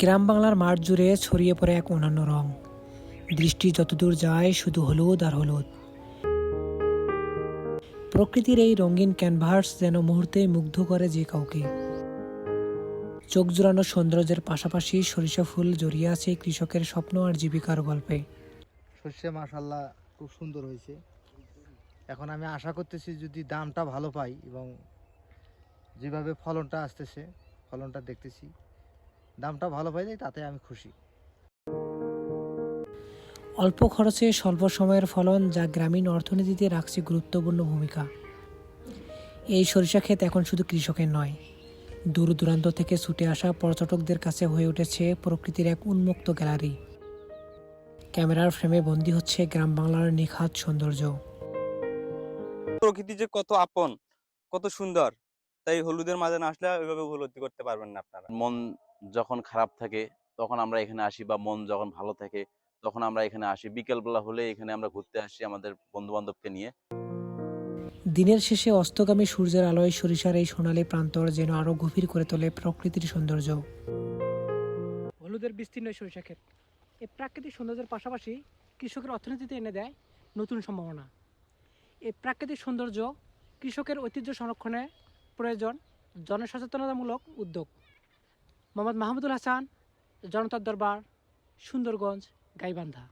গ্রাম বাংলার মাঠ জুড়ে ছড়িয়ে পড়ে এক অন্যান্য রং। দৃষ্টি যতদূর যায়, শুধু হলুদ আর হলুদ। প্রকৃতির এই রঙিন ক্যানভাস যেন মুহূর্তে মুগ্ধ করে যে কাউকে। চোখ জুড়ানো সৌন্দর্যের পাশাপাশি সরিষা ফুল জড়িয়ে আছে কৃষকের স্বপ্ন আর জীবিকার গল্পে। শস্যে মাশাল্লাহ খুব সুন্দর হয়েছে। এখন আমি আশা করতেছি যদি দামটা ভালো পাই এবং যেভাবে ফলনটা আসতেছে, ফলনটা দেখতেছি। দামটা ভালো পাইলে তাতে আমি খুশি। অল্প খরচে স্বল্প সময়ের ফলন যা গ্রামীণ অর্থনীতিতে রাখছে গুরুত্বপূর্ণ ভূমিকা। এই সরিষা ক্ষেত এখন শুধু কৃষকের নয় দূর দূরান্ত থেকে ছুটে আসা পর্যটকদের কাছে হয়ে উঠেছে প্রকৃতির এক উন্মুক্ত গ্যালারি। ক্যামেরার ফ্রেমে বন্দী হচ্ছে গ্রাম বাংলার নিখাত সৌন্দর্য। প্রকৃতি যে কত আপন কত সুন্দর তাই হলুদের মাঝে না আসলে ওইভাবে উপলব্ধি করতে পারবেন না আপনারা। মন যখন খারাপ থাকে তখন আমরা এখানে আসি বা মন যখন ভালো থাকে তখন আমরা এখানে আসি। বিকেলবেলা হলে এখানে আমরা ঘুরতে আসি আমাদের বন্ধু বান্ধবকে নিয়ে। দিনের শেষে অস্তগামী সূর্যের আলোয় সরিষার এই সোনালী প্রান্তর যেন আরও গভীর করে তোলে প্রকৃতির সৌন্দর্য। হলুদের বিস্তীর্ণ সরিষা ক্ষেত। এই প্রাকৃতিক সৌন্দর্যের পাশাপাশি কৃষকের অর্থনীতিতে এনে দেয় নতুন সম্ভাবনা। এই প্রাকৃতিক সৌন্দর্য কৃষকের ঐতিহ্য সংরক্ষণে প্রয়োজন জনসচেতনতামূলক উদ্যোগ। মোহাম্মদ মাহমুদুল হাসান জনতার দরবার সুন্দরগঞ্জ গাইবান্ধা।